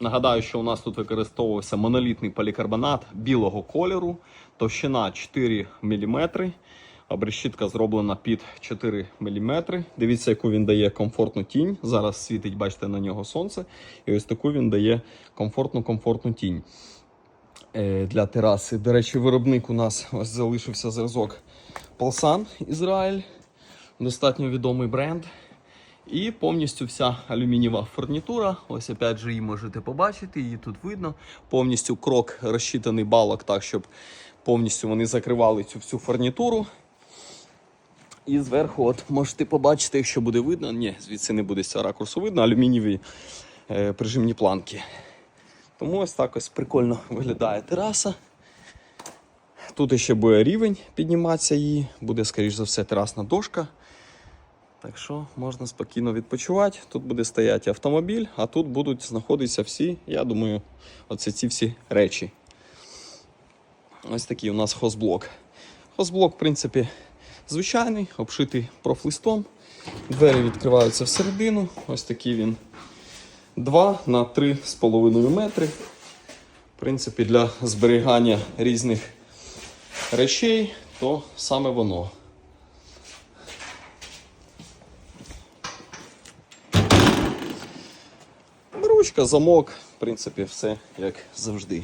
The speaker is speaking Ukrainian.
Нагадаю, що у нас тут використовувався монолітний полікарбонат білого кольору, товщина 4 мм. Обрешітка зроблена під 4 мм. Дивіться, яку він дає комфортну тінь. Зараз світить, бачите, на нього сонце. І ось таку він дає комфортну комфортну тінь е, для тераси. До речі, виробник у нас ось залишився зразок Полсан Ізраїль. Достатньо відомий бренд. І повністю вся алюмінієва фурнітура. Ось опять же її можете побачити, її тут видно. Повністю крок розчитаний балок, так, щоб повністю вони закривали цю всю фурнітуру. І зверху, от можете побачити, якщо буде видно. Ні, звідси не буде цього ракурсу видно, алюмінієві е, прижимні планки. Тому ось так ось прикольно виглядає тераса. Тут ще буде рівень підніматися її, буде, скоріш за все, терасна дошка. Так що можна спокійно відпочивати. Тут буде стояти автомобіль, а тут будуть знаходитися всі, я думаю, оце ці всі речі. Ось такий у нас хозблок. Хозблок, в принципі, звичайний, обшитий профлистом. Двері відкриваються всередину. Ось такий він 2 на 3,5 метри. В принципі, для зберігання різних речей, то саме воно. Ручка, замок, в принципі, все як завжди.